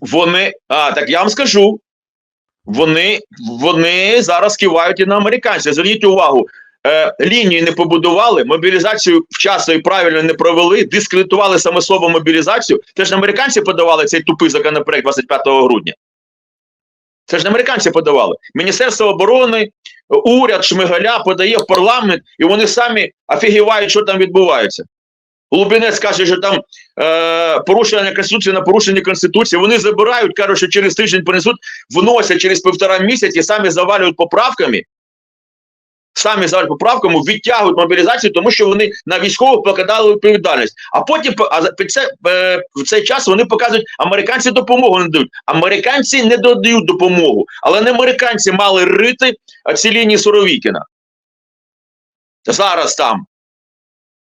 вони, а так я вам скажу, вони, вони зараз кивають і на американців. Зверніть увагу, е, лінії не побудували, мобілізацію вчасно і правильно не провели, дискредитували саме слово мобілізацію. Це ж американці подавали цей тупий законопроект 25 грудня. Це ж не американці подавали. Міністерство оборони, уряд Шмигаля подає в парламент, і вони самі офігівають, що там відбувається. Лубінець каже, що там е, порушення Конституції на порушення Конституції. Вони забирають, кажуть, що через тиждень принесуть, вносять через півтора місяці, самі завалюють поправками. Самі завалюють поправками, відтягують мобілізацію, тому що вони на військових покидали відповідальність. А потім а під це, е, в цей час вони показують, американці допомогу не дають. Американці не додають допомогу, але не американці мали рити ці лінії Суровікіна. Зараз там.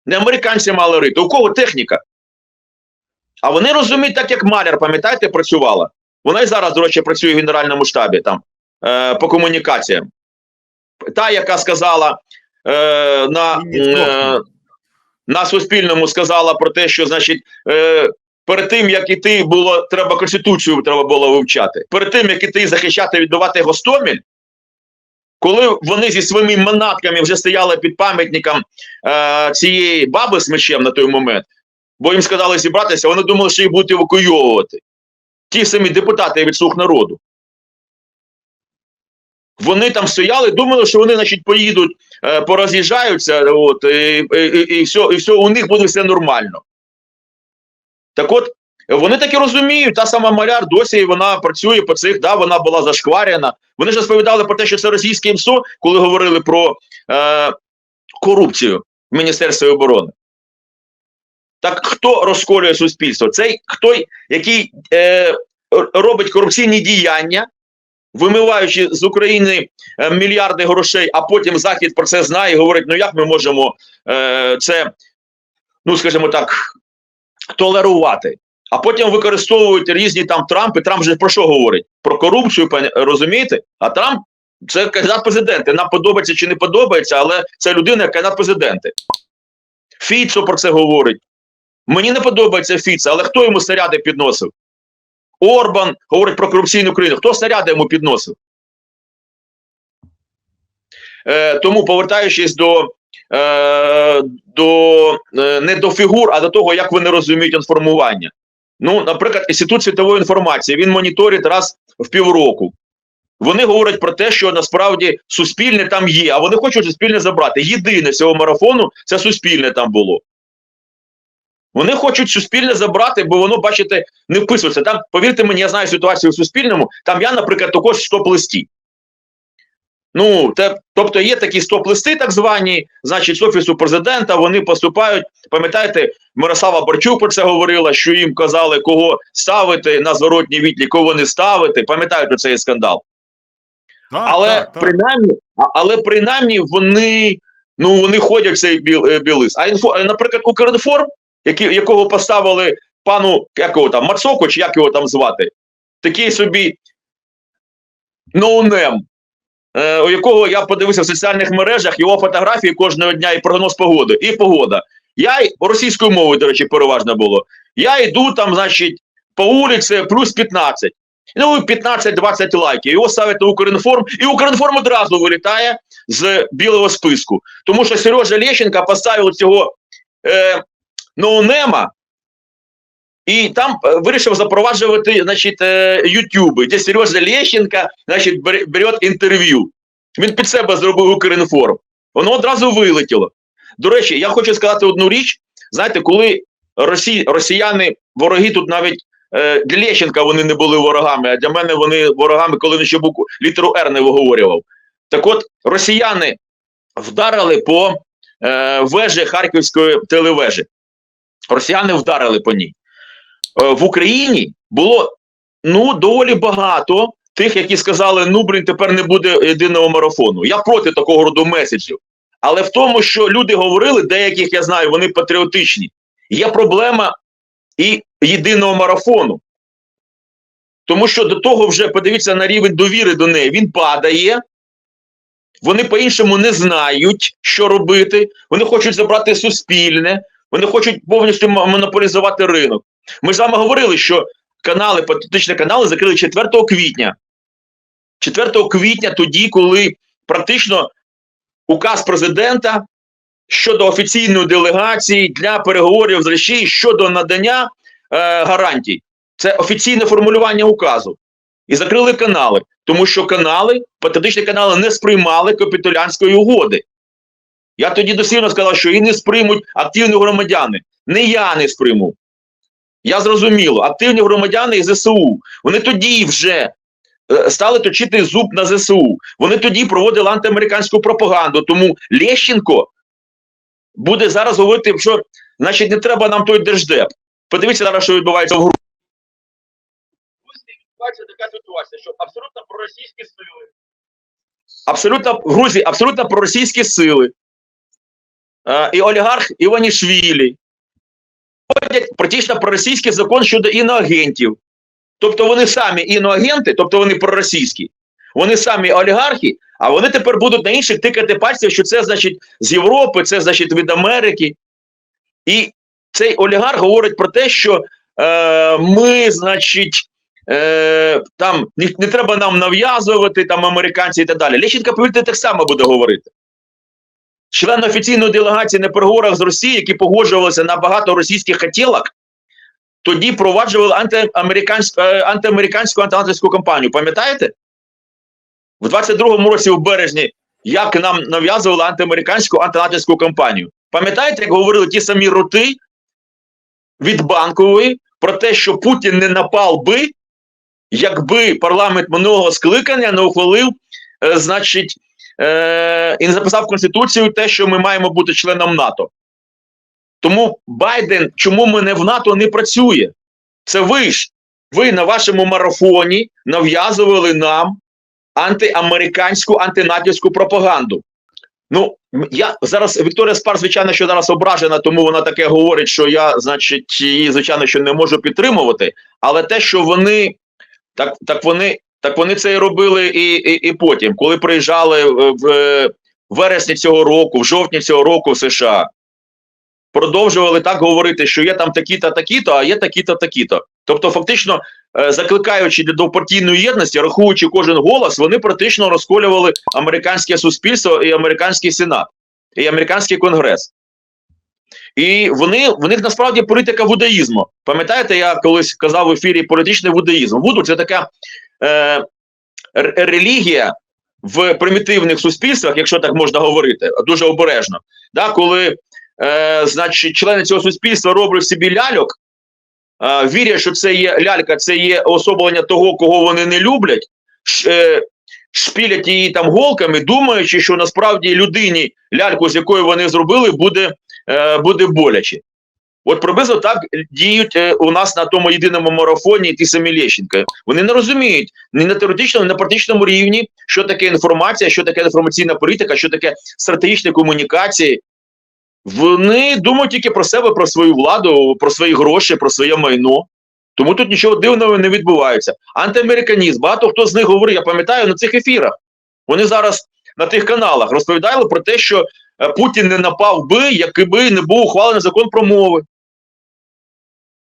Не американці мали рити. У кого техніка? А вони розуміють, так як Маляр, пам'ятаєте, працювала. Вона і зараз, до речі, працює в Генеральному штабі там е, по комунікаціям. Та, яка сказала е, на, е, на Суспільному, сказала про те, що, значить, е, перед тим, як іти було, треба Конституцію треба було вивчати. Перед тим, як іти захищати, відбивати Гостомель, коли вони зі своїми манатками вже стояли під пам'ятником е, цієї баби з мечем на той момент, бо їм сказали зібратися, вони думали, що їх будуть евакуйовувати. Ті самі депутати від слуг народу. Вони там стояли, думали, що вони, значить, поїдуть, е, пороз'їжджаються, от, і, і, і, і, все, і все, у них буде все нормально. Так от, вони так і розуміють, та сама маляр досі вона працює по цих, да, вона була зашкварена. Вони ж розповідали про те, що це російське МСО, коли говорили про е, корупцію в Міністерстві оборони. Так хто розколює суспільство? Цей хто, який е, робить корупційні діяння, вимиваючи з України е, мільярди грошей, а потім Захід про це знає і говорить: ну як ми можемо е, це, ну скажімо так, толерувати. А потім використовують різні там Трампи. Трамп же про що говорить? Про корупцію, розумієте? А Трамп це кандидат президенти. Нам подобається чи не подобається, але це людина, яка кандидат президенти. Фіцо про це говорить. Мені не подобається Фіцо, але хто йому снаряди підносив? Орбан говорить про корупційну країну. Хто снаряди йому підносив? Е, тому, повертаючись до, е, до е, не до фігур, а до того, як вони розуміють інформування. Ну, наприклад, інститут світової інформації він моніторить раз в півроку. Вони говорять про те, що насправді суспільне там є, а вони хочуть суспільне забрати. Єдине з цього марафону це суспільне там було. Вони хочуть суспільне забрати, бо воно, бачите, не вписується. Там, повірте мені, я знаю ситуацію в суспільному. Там я, наприклад, також стоп-листі. Ну, те, тобто є такі стоп-листи, так звані, значить, з офісу президента вони поступають. Пам'ятаєте, Мирослава Борчук про це говорила, що їм казали, кого ставити на зворотній відлік, кого не ставити. Пам'ятають про цей скандал. Так, але так, так. принаймні, але принаймні вони ну вони ходять в цей біл, е, білис. А інфо, е, наприклад, Укрінформ, який, якого поставили пану як його там Мацоко, чи як його там звати, такий собі ноунем, у якого я подивився в соціальних мережах його фотографії кожного дня і прогноз погоди, і погода. Я російською мовою, до речі, переважно було. Я йду там, значить, по вулиці плюс 15. Ну, 15-20 лайків. Його ставить на Укрінформ, і Укрінформ одразу вилітає з білого списку. Тому що Сережа Лещенка поставив цього е, ноунема, і там е, вирішив запроваджувати значить, е, ютюби, де Сережа Лещенка значить, бере інтерв'ю. Він під себе зробив Укрінформ. Воно одразу вилетіло. До речі, я хочу сказати одну річ. Знаєте, коли росі, росіяни, вороги тут навіть е, для Лещенка вони не були ворогами, а для мене вони ворогами, коли він ще букву літеру Р не виговорював. Так от, росіяни вдарили по е, вежі Харківської телевежі. Росіяни вдарили по ній. Е, в Україні було ну, доволі багато тих, які сказали: ну, блін, тепер не буде єдиного марафону. Я проти такого роду меседжів. Але в тому, що люди говорили, деяких я знаю, вони патріотичні. Є проблема і єдиного марафону. Тому що до того вже подивіться на рівень довіри до неї. Він падає. Вони по-іншому не знають, що робити. Вони хочуть забрати суспільне, вони хочуть повністю монополізувати ринок. Ми ж з вами говорили, що канали, патріотичні канали закрили 4 квітня. 4 квітня, тоді, коли практично указ президента щодо офіційної делегації для переговорів з Росією щодо надання е, гарантій. Це офіційне формулювання указу. І закрили канали, тому що канали, патріотичні канали не сприймали капітулянської угоди. Я тоді дослівно сказав, що і не сприймуть активні громадяни. Не я не сприйму. Я зрозуміло, активні громадяни і ЗСУ. Вони тоді вже е, стали точити зуб на ЗСУ. Вони тоді проводили антиамериканську пропаганду. Тому Лещенко буде зараз говорити, що значить не треба нам той держдеп. Подивіться зараз, що відбувається в Грузії. Відбувається така ситуація, що абсолютно проросійські сили. Абсолютно в Грузії абсолютно проросійські сили. І олігарх Іванішвілі вводять практично проросійський закон щодо іноагентів. Тобто вони самі іноагенти, тобто вони проросійські, вони самі олігархи, а вони тепер будуть на інших тикати пальців, що це значить з Європи, це значить від Америки. І цей олігарх говорить про те, що е, ми, значить, е, там не, не треба нам нав'язувати там американці і так далі. Лещенко, повірте, так само буде говорити. Члени офіційної делегації на переговорах з Росією, які погоджувалися на багато російських хотілок, тоді проваджували антиамериканську, е, антиамериканську антиатлантську кампанію. Пам'ятаєте? В 22-му році, в березні, як нам нав'язували антиамериканську антиатлантську кампанію. Пам'ятаєте, як говорили ті самі роти від банкової про те, що Путін не напав би, якби парламент минулого скликання не ухвалив, е, значить, е, і не записав в Конституцію те, що ми маємо бути членом НАТО. Тому Байден, чому ми не в НАТО не працює? Це ви ж. Ви на вашому марафоні нав'язували нам антиамериканську, антинатівську пропаганду. Ну, я зараз Вікторія Спар, звичайно, що зараз ображена, тому вона таке говорить, що я, значить, її, звичайно, що не можу підтримувати. Але те, що вони так, так вони так вони це і робили і, і, і потім, коли приїжджали в, в вересні цього року, в жовтні цього року в США, продовжували так говорити, що є там такі-то, такі-то, а є такі-то, такі-то. Тобто, фактично, е, закликаючи до партійної єдності, рахуючи кожен голос, вони практично розколювали американське суспільство і американський сенат, і американський конгрес. І вони в них насправді політика вудаїзму. Пам'ятаєте, я колись казав в ефірі політичний вудаїзм. Вуду це така е, релігія в примітивних суспільствах, якщо так можна говорити, дуже обережно. Да, коли е, значить, члени цього суспільства роблять собі ляльок, е, вірять, що це є лялька, це є особлення того, кого вони не люблять, ш, е, шпілять її там голками, думаючи, що насправді людині ляльку, з якою вони зробили, буде, буде боляче. От приблизно так діють е, у нас на тому єдиному марафоні ті самі Лещенка. Вони не розуміють ні на теоретичному, ні на практичному рівні, що таке інформація, що таке інформаційна політика, що таке стратегічні комунікації. Вони думають тільки про себе, про свою владу, про свої гроші, про своє майно. Тому тут нічого дивного не відбувається. Антиамериканізм, багато хто з них говорив, я пам'ятаю на цих ефірах. Вони зараз на тих каналах розповідали про те, що е, Путін не напав би, якби не був ухвалений закон про мови.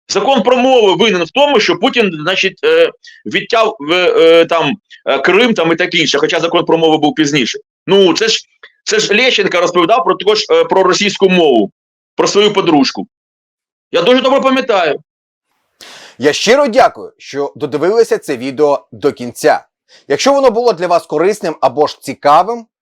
Закон про мови винен в тому, що Путін, значить, е, відтяв е, е, там е, Крим там і таке інше, хоча закон про мови був пізніше. Ну, це ж це ж Лещенко розповідав про також е, про російську мову, про свою подружку. Я дуже добре пам'ятаю. Я щиро дякую, що додивилися це відео до кінця. Якщо воно було для вас корисним або ж цікавим,